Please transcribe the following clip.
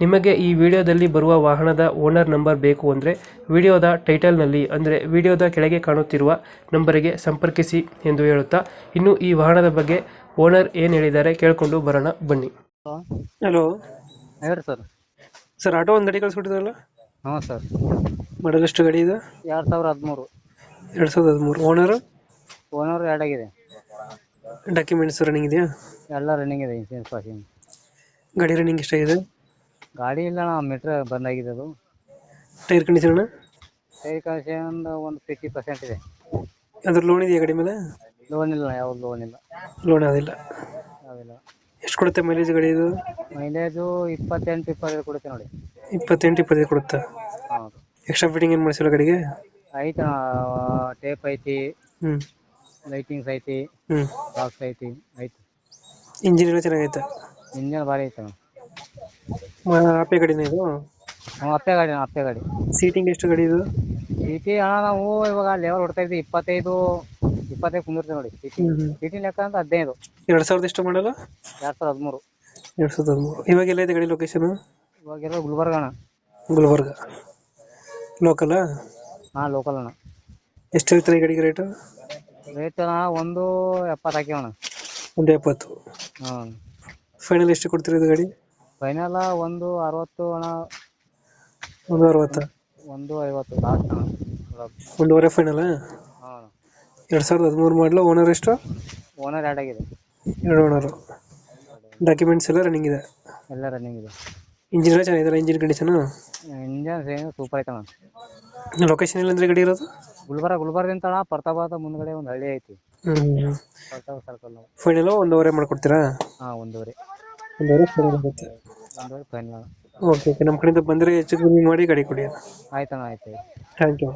ನಿಮಗೆ ಈ ವಿಡಿಯೋದಲ್ಲಿ ಬರುವ ವಾಹನದ ಓನರ್ ನಂಬರ್ ಬೇಕು ಅಂದರೆ ವಿಡಿಯೋದ ಟೈಟಲ್ನಲ್ಲಿ ಅಂದರೆ ವಿಡಿಯೋದ ಕೆಳಗೆ ಕಾಣುತ್ತಿರುವ ನಂಬರಿಗೆ ಸಂಪರ್ಕಿಸಿ ಎಂದು ಹೇಳುತ್ತಾ ಇನ್ನು ಈ ವಾಹನದ ಬಗ್ಗೆ ಓನರ್ ಏನು ಹೇಳಿದ್ದಾರೆ ಕೇಳಿಕೊಂಡು ಬರೋಣ ಬನ್ನಿ. ಹಲೋ ಹೇಳಿ ಸರ್. ಸರ್ ಆಟೋ ಒಂದು ಗಡಿ ಕಳಿಸ್ಬಿಟ್ಟಿದ್ರಲ್ಲ ಹಾಂ ಸರ್. ಮಾಡಲ್ ಎಷ್ಟು ಗಾಡಿ ಇದೆ? ಎರಡು ಸಾವಿರ ಹದಿಮೂರು. ಎರಡು ಸಾವಿರದ ಹದಿಮೂರು. ಓನರ್? ಓನರ್ ಎರಡಾಗಿದೆ ಡಾಕ್ಯುಮೆಂಟ್ಸ್ ರನ್ನಿಂಗ್ ಇದೆಯಾ? ಎಲ್ಲ ರನ್ನಿಂಗ್ ಇದೆ ಇನ್ಸೂರೆನ್ಸ್ ಪಾಸಿಂಗ್ ಗಾಡಿ ರನ್ನಿಂಗ್ ಎಷ್ಟಾಗಿದೆ? ಗಾಡಿ ಇಲ್ಲ ಅಣ್ಣ ಮೀಟ್ರ್ ಬಂದ್ ಆಗಿದೆ ಅದು ಟೈರ್ ಕಂಡೀಷನ್ ಟೈರ್ ಕಂಡೀಷನ್ ಒಂದು ಫಿಫ್ಟಿ ಪರ್ಸೆಂಟ್ ಇದೆ. ಅದ್ರ ಲೋನ್ ಇದೆಯಾ ಗಾಡಿ ಮೇಲೆ? ಲೋನ್ ಇಲ್ಲ ಯಾವ ಲೋನ್ ಇಲ್ಲ. ಲೋನ್ ಅದಿಲ್ಲ ಅದಿಲ್ಲ ಎಷ್ಟು ಕೊಡುತ್ತೆ ಮೈಲೇಜ್ ಗಾಡಿ ಇದು? ಮೈಲೇಜು ಇಪ್ಪತ್ತೆಂಟು ಇಪ್ಪತ್ತೈದು ಕೊಡುತ್ತೆ ನೋಡಿ. ಇಪ್ಪತ್ತೆಂಟು ಇಪ್ಪತ್ತೈದು ಕೊಡುತ್ತಾ? ಹೌದು. ಎಕ್ಸ್ಟ್ರಾ ಫಿಟ್ಟಿಂಗ್ ಏನು ಮಾಡಿಸಿಲ್ಲ ಗಾಡಿಗೆ? ಐತೆ ಟೇಪ್ ಐತಿ ಹ್ಞೂ ಲೈಟಿಂಗ್ಸ್ ಐತಿ ಹ್ಞೂ ಬಾಕ್ಸ್ ಐತಿ ಐತಿ ಇಂಜಿನ್ ಎಲ್ಲ ಚೆನ್ನಾಗೈತೆ? ಇಂಜಿನ್ ಭಾರಿ ಐತೆ ಅಣ್ಣ ಗಾಡಿನ ಇದು? ಹ್ಞೂ ಅಪ್ಪೆ ಗಾಡಿ ಅಪ್ಪೆ ಗಾಡಿ. ಸೀಟಿಂಗ್ ಎಷ್ಟು ಗಾಡಿ ಇದು? ಸಿಟಿ ಅಣ್ಣ ನಾವು ಇವಾಗ ಲೆವೆಲ್ ಹೊಡ್ತಾ ಇದ್ವಿ ಇಪ್ಪತ್ತೈದು ಇಪ್ಪತ್ತೈದು ಕುಂದಿರ್ತೀವಿ ನೋಡಿ ಸಿಟಿ ಲೆಕ್ಕ ಅಂತ ಹದಿನೈದು. ಎರಡು ಸಾವಿರದ ಎಷ್ಟು ಮಾಡಲ್ಲ? ಎರಡು ಸಾವಿರದ ಹದಿಮೂರು. ಎರಡು ಸಾವಿರದ ಹದಿಮೂರು. ಇವಾಗ ಎಲ್ಲ ಇದೆ ಗಾಡಿ ಲೊಕೇಶನ್ ಇವಾಗ ಎಲ್ಲ ಗುಲ್ಬರ್ಗ ಅಣ್ಣ. ಗುಲ್ಬರ್ಗ. ಲೋಕಲ್ಲ ಹಾಂ ಲೋಕಲ್ ಅಣ್ಣ. ಎಷ್ಟು ಹೇಳ್ತಾರೆ ಈ ಗಾಡಿಗೆ ರೇಟು ರೇಟ್ ಅಣ್ಣ ಒಂದು ಎಪ್ಪತ್ತು ಹಾಕಿವಣ್ಣ. ಒಂದು ಎಪ್ಪತ್ತು. ಹಾಂ ಫೈನಲ್ ಎಷ್ಟು ಕೊಡ್ತೀರಿ ಇದು ಗಾಡಿ? ಫೈನಲ್ ಒಂದು ಅರವತ್ತು ಅಣ್ಣ. ಒಂದು ಅರವತ್ತು. ಒಂದು ಐವತ್ತು ಲಾಸ್ಟ್ ಅಣ್ಣ. ಒಂದೂವರೆ ಫೈನಲ್ ಹಾಂ ಎರಡು ಸಾವಿರದ ಹದಿಮೂರು ಮಾಡಲು ಓನರ್ ಎಷ್ಟು? ಓನರ್ ಎರಡು ಆಗಿದೆ. ಎರಡು ಓನರು ಡಾಕ್ಯುಮೆಂಟ್ಸ್ ಎಲ್ಲ ರನ್ನಿಂಗ್ ಇದೆ. ಎಲ್ಲ ರನ್ನಿಂಗ್ ಇದೆ. ಇಂಜಿನ್ ಎಲ್ಲ ಚೆನ್ನಾಗಿದೆ ಇಂಜಿನ್ ಕಂಡೀಷನ್ ಇಂಜಿನ್ ಏನು ಸೂಪರ್ ಐತೆ ಅಣ್ಣ. ಲೊಕೇಶನ್ ಎಲ್ಲಂದ್ರೆ ಗಡಿ ಇರೋದು? ಗುಲ್ಬರ್ಗ ಗುಲ್ಬರ್ಗದಿಂದ ಅಣ್ಣ ಪ್ರತಾಪಾದ ಮುಂದ್ಗಡೆ ಒಂದು ಹಳ್ಳಿ ಐತಿ. ಹ್ಞೂ ಪ್ರತಾಪ ಸರ್ಕಲ್ ಫೈನಲ್ ಒಂದೂವರೆ ಮಾಡ್ಕೊಡ್ತೀರಾ? ಹಾಂ ಒಂದೂವರೆ. ಒಂದೂವರೆ ಫೈನಲ್ ಆಗುತ್ತೆ ಒಂದೂವರೆ ಫೈನಲ್ ಓಕೆ ಓಕೆ ನಮ್ಮ ಕಡೆಯಿಂದ ಬಂದರೆ ಹೆಚ್ಚು ಕಮ್ಮಿ ಮಾಡಿ ಗಾಡಿ ಕೊಡಿ ಆಯ್ತಣ್ಣ ಆಯ್ತು. ಆಯ್ತು ಥ್ಯಾಂಕ್ ಯು